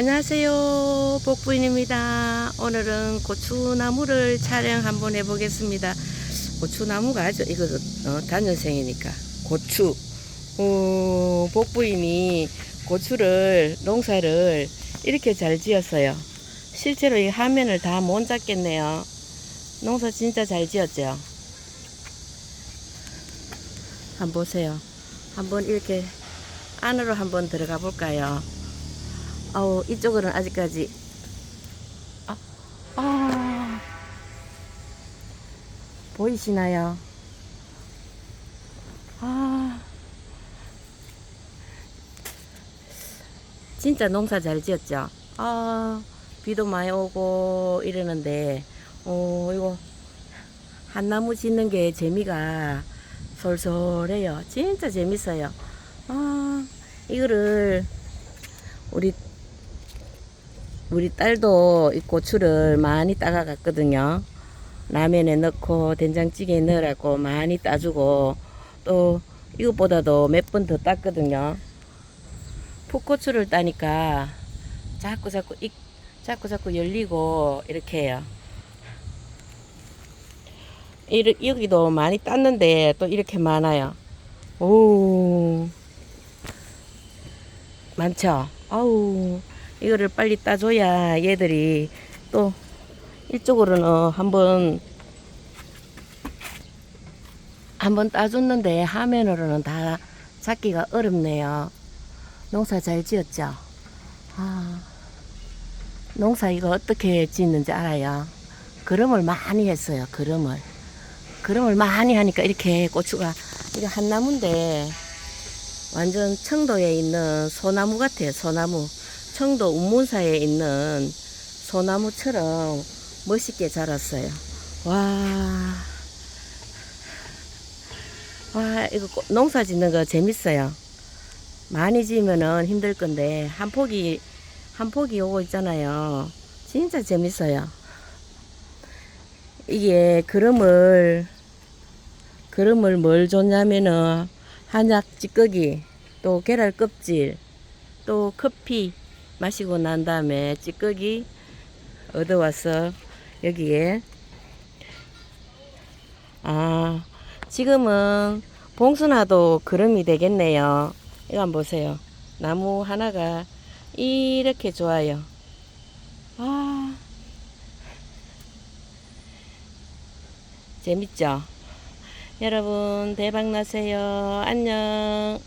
안녕하세요. 복부인입니다. 오늘은 고추나무를 촬영 한번 해보겠습니다. 고추나무가 아주 이거 어, 단연생이니까 고추. 어, 복부인이 고추를 농사를 이렇게 잘 지었어요. 실제로 이 화면을 다 못 잡겠네요. 농사 진짜 잘 지었죠. 한번 보세요. 한번 이렇게 안으로 한번 들어가 볼까요? 아우 이쪽으로는 아직까지 아, 아 보이시나요? 아 진짜 농사 잘 지었죠? 아 비도 많이 오고 이러는데 어 이거 한 나무 짓는 게 재미가 솔솔해요. 진짜 재밌어요. 아 이거를 우리 우리 딸도 이 고추를 많이 따가 갔거든요. 라면에 넣고 된장찌개에 넣으라고 많이 따주고 또 이것보다도 몇 번 더 땄거든요. 풋고추를 따니까 자꾸 자꾸 익 자꾸 자꾸 열리고 이렇게 해요. 이르, 여기도 많이 땄는데 또 이렇게 많아요. 오 많죠. 아우 이거를 빨리 따줘야 얘들이 또 이쪽으로는 한번 한번 따줬는데 화면으로는 다 잡기가 어렵네요. 농사 잘 지었죠? 아, 농사 이거 어떻게 짓는지 알아요? 그름을 많이 했어요. 그름을. 그름을 많이 하니까 이렇게 고추가 이게 한 나무인데 완전 청도에 있는 소나무 같아요. 소나무. 청도 운문사에 있는 소나무처럼 멋있게 자랐어요. 와. 와, 이거 꽃- 농사 짓는 거 재밌어요. 많이 지으면은 힘들 건데, 한 폭이, 한 폭이 오고 있잖아요. 진짜 재밌어요. 이게 그름을, 그름을 뭘 줬냐면은, 한약 찌꺼기, 또 계란 껍질, 또 커피 마시고 난 다음에 찌꺼기 얻어와서 여기에 아 지금은 봉순화도 그름이 되겠네요. 이거 한번 보세요. 나무 하나가 이렇게 좋아요. 아 재밌죠? 여러분 대박 나세요. 안녕.